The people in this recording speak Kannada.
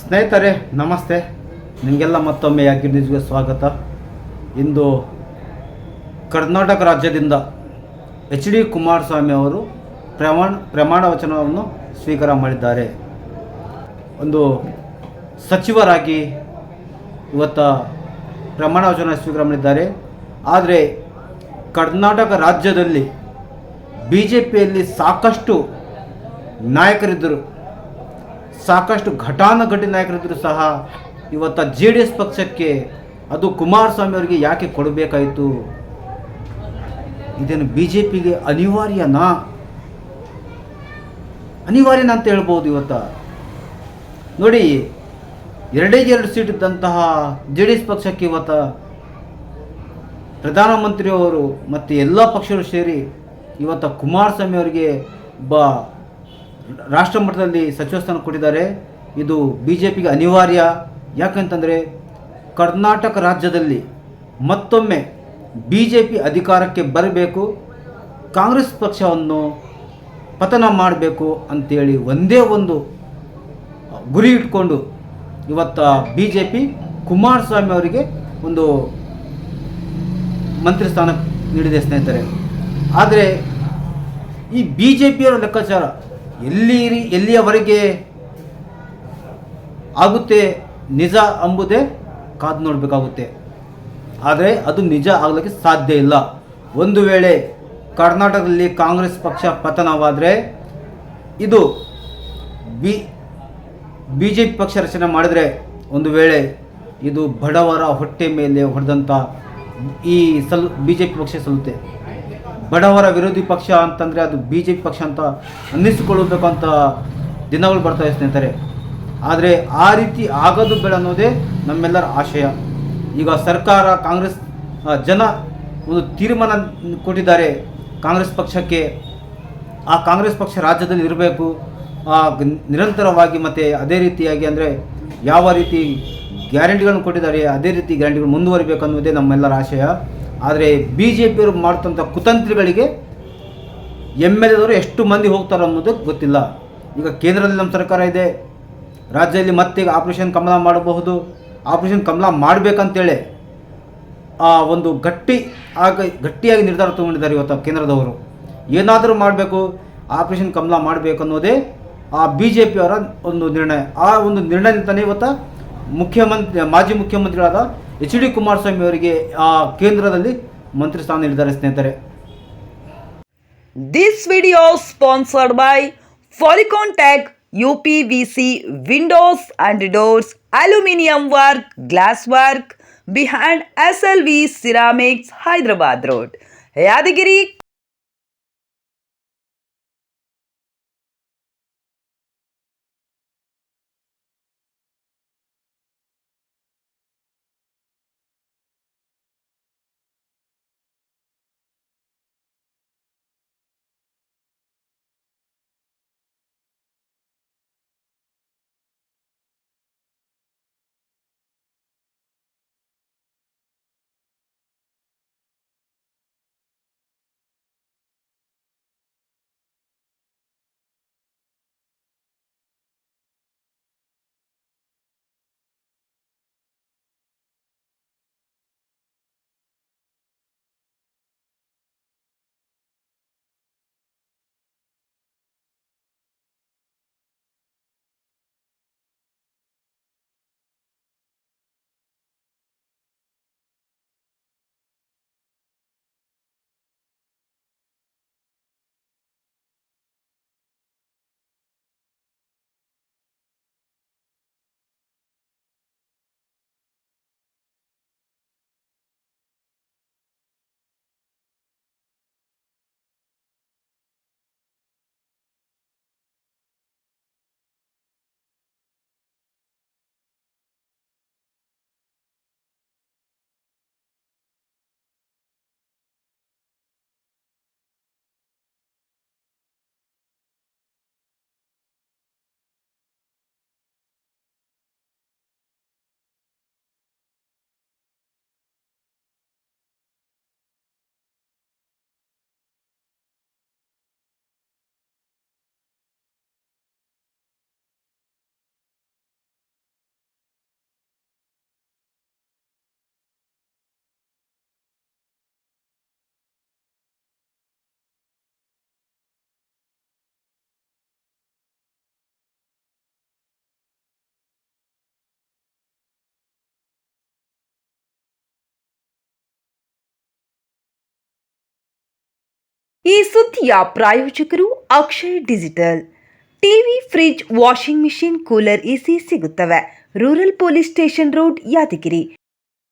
ಸ್ನೇಹಿತರೆ, ನಮಸ್ತೆ. ನಿಮಗೆಲ್ಲ ಮತ್ತೊಮ್ಮೆ ಯಾಕೆ ಸ್ವಾಗತ. ಇಂದು ಕರ್ನಾಟಕ ರಾಜ್ಯದಿಂದ ಎಚ್ ಡಿ ಕುಮಾರಸ್ವಾಮಿ ಅವರು ಪ್ರಮಾಣ ಪ್ರಮಾಣ ವಚನವನ್ನು ಸ್ವೀಕಾರ ಮಾಡಿದ್ದಾರೆ. ಒಂದು ಸಚಿವರಾಗಿ ಇವತ್ತ ಪ್ರಮಾಣ ವಚನ ಸ್ವೀಕಾರ ಮಾಡಿದ್ದಾರೆ. ಆದರೆ ಕರ್ನಾಟಕ ರಾಜ್ಯದಲ್ಲಿ ಬಿ ಜೆ ಪಿಯಲ್ಲಿ ಸಾಕಷ್ಟು ನಾಯಕರಿದ್ದರು. ಸಾಕಷ್ಟು ಘಟಾನುಘಟಿ ನಾಯಕರಿದ್ದರೂ ಸಹ ಇವತ್ತು ಜೆ ಡಿ ಎಸ್ ಪಕ್ಷಕ್ಕೆ ಅದು ಕುಮಾರಸ್ವಾಮಿ ಅವರಿಗೆ ಯಾಕೆ ಕೊಡಬೇಕಾಯಿತು? ಇದನ್ನು ಬಿ ಜೆ ಪಿಗೆ ಅನಿವಾರ್ಯನಾ? ಅನಿವಾರ್ಯನ ಅಂತ ಹೇಳ್ಬೋದು ಇವತ್ತ. ನೋಡಿ, ಎರಡೇ ಎರಡು ಸೀಟ್ ಇದ್ದಂತಹ ಜೆ ಡಿ ಎಸ್ ಪಕ್ಷಕ್ಕೆ ಇವತ್ತ ಪ್ರಧಾನಮಂತ್ರಿಯವರು ಮತ್ತು ಎಲ್ಲ ಪಕ್ಷಗಳು ಸೇರಿ ಇವತ್ತು ಕುಮಾರಸ್ವಾಮಿ ಅವರಿಗೆ ಒಬ್ಬ ರಾಷ್ಟ್ರ ಮಟ್ಟದಲ್ಲಿ ಸಚಿವ ಸ್ಥಾನ ಕೊಟ್ಟಿದ್ದಾರೆ. ಇದು ಬಿ ಜೆ ಪಿಗೆ ಅನಿವಾರ್ಯ. ಯಾಕಂತಂದರೆ ಕರ್ನಾಟಕ ರಾಜ್ಯದಲ್ಲಿ ಮತ್ತೊಮ್ಮೆ ಬಿ ಜೆ ಪಿ ಅಧಿಕಾರಕ್ಕೆ ಬರಬೇಕು, ಕಾಂಗ್ರೆಸ್ ಪಕ್ಷವನ್ನು ಪತನ ಮಾಡಬೇಕು ಅಂತೇಳಿ ಒಂದೇ ಒಂದು ಗುರಿ ಇಟ್ಕೊಂಡು ಇವತ್ತು ಬಿ ಜೆ ಪಿ ಕುಮಾರಸ್ವಾಮಿ ಅವರಿಗೆ ಒಂದು ಮಂತ್ರಿ ಸ್ಥಾನ ನೀಡಿದೆ ಸ್ನೇಹಿತರೆ. ಆದರೆ ಈ ಬಿ ಜೆ ಪಿಯವರ ಲೆಕ್ಕಾಚಾರ ಎಲ್ಲಿ ಎಲ್ಲಿಯವರೆಗೆ ಆಗುತ್ತೆ ನಿಜ ಅಂಬುದೇ ಕಾದು ನೋಡಬೇಕಾಗುತ್ತೆ. ಆದರೆ ಅದು ನಿಜ ಆಗಲಿಕ್ಕೆ ಸಾಧ್ಯ ಇಲ್ಲ. ಒಂದು ವೇಳೆ ಕರ್ನಾಟಕದಲ್ಲಿ ಕಾಂಗ್ರೆಸ್ ಪಕ್ಷ ಪತನವಾದರೆ ಇದು ಬಿ ಬಿ ಜೆ ಪಿ ಪಕ್ಷ ರಚನೆ ಮಾಡಿದರೆ ಒಂದು ವೇಳೆ ಇದು ಬಡವರ ಹೊಟ್ಟೆ ಮೇಲೆ ಹೊಡೆದಂಥ ಈ ಸಲ್ ಬಿ ಜೆ ಪಿ ಪಕ್ಷ ಸಲ್ಲುತ್ತೆ. ಬಡವರ ವಿರೋಧಿ ಪಕ್ಷ ಅಂತಂದರೆ ಅದು ಬಿ ಜೆ ಪಿ ಪಕ್ಷ ಅಂತ ಅನ್ನಿಸಿಕೊಳ್ಳಬೇಕಂತ ದಿನಗಳು ಬರ್ತವೆ ಸ್ನೇಹಿತರೆ. ಆದರೆ ಆ ರೀತಿ ಆಗೋದು ಬೇಡ ಅನ್ನೋದೇ ನಮ್ಮೆಲ್ಲರ ಆಶಯ. ಈಗ ಸರ್ಕಾರ, ಕಾಂಗ್ರೆಸ್ ಜನ ಒಂದು ತೀರ್ಮಾನ ಕೊಟ್ಟಿದ್ದಾರೆ. ಕಾಂಗ್ರೆಸ್ ಪಕ್ಷಕ್ಕೆ. ಆ ಕಾಂಗ್ರೆಸ್ ಪಕ್ಷ ರಾಜ್ಯದಲ್ಲಿ ಇರಬೇಕು. ನಿರಂತರವಾಗಿ ಮತ್ತು ಅದೇ ರೀತಿಯಾಗಿ ಅಂದರೆ ಯಾವ ರೀತಿ ಗ್ಯಾರಂಟಿಗಳನ್ನು ಕೊಟ್ಟಿದ್ದಾರೆ, ಅದೇ ರೀತಿ ಗ್ಯಾರಂಟಿಗಳು ಮುಂದುವರಿಬೇಕು ಅನ್ನೋದೇ ನಮ್ಮೆಲ್ಲರ ಆಶಯ. ಆದರೆ ಬಿ ಜೆ ಪಿಯವರು ಮಾಡ್ತಂಥ ಕುತಂತ್ರಿಗಳಿಗೆ ಎಂ ಎಲ್ ಎದವರು ಎಷ್ಟು ಮಂದಿ ಹೋಗ್ತಾರೆ ಅನ್ನೋದು ಗೊತ್ತಿಲ್ಲ. ಈಗ ಕೇಂದ್ರದಲ್ಲಿ ನಮ್ಮ ಸರ್ಕಾರ ಇದೆ. ರಾಜ್ಯದಲ್ಲಿ ಮತ್ತೆ ಈಗ ಆಪರೇಷನ್ ಕಮಲ ಮಾಡಬಹುದು. ಆಪರೇಷನ್ ಕಮಲ ಮಾಡಬೇಕಂತೇಳಿ ಆ ಒಂದು ಗಟ್ಟಿ ಆಗ, ಗಟ್ಟಿಯಾಗಿ ನಿರ್ಧಾರ ತಗೊಂಡಿದ್ದಾರೆ ಇವತ್ತು ಕೇಂದ್ರದವರು. ಏನಾದರೂ ಮಾಡಬೇಕು, ಆಪರೇಷನ್ ಕಮಲ ಮಾಡಬೇಕು ಅನ್ನೋದೇ ಆ ಬಿ ಜೆ ಪಿಯವರ ಒಂದು ನಿರ್ಣಯ. ಆ ಒಂದು ನಿರ್ಣಯದಿಂದಲೇ ಇವತ್ತು ಮುಖ್ಯಮಂತ್ರಿ ಮಾಜಿ ಮುಖ್ಯಮಂತ್ರಿಗಳಾದ ಎಚ್ ಡಿ ಕುಮಾರಸ್ವಾಮಿ ಅವರಿಗೆ ಆ ಕೇಂದ್ರದಲ್ಲಿ ಮಂತ್ರಿ ಸ್ಥಾನ ನೀಡಿದ್ದಾರೆ ಸ್ನೇಹಿತರೆ. This U P V C windows UPVC doors aluminium work glass work behind S L V ceramics Hyderabad road Yadagiri, ಈ ಸುದ್ದಿಯ ಪ್ರಾಯೋಜಕರು Akshay digital. TV, fridge, washing machine, cooler, AC ಸಿಗುತ್ತವೆ. Rural police station road, Yadagiri.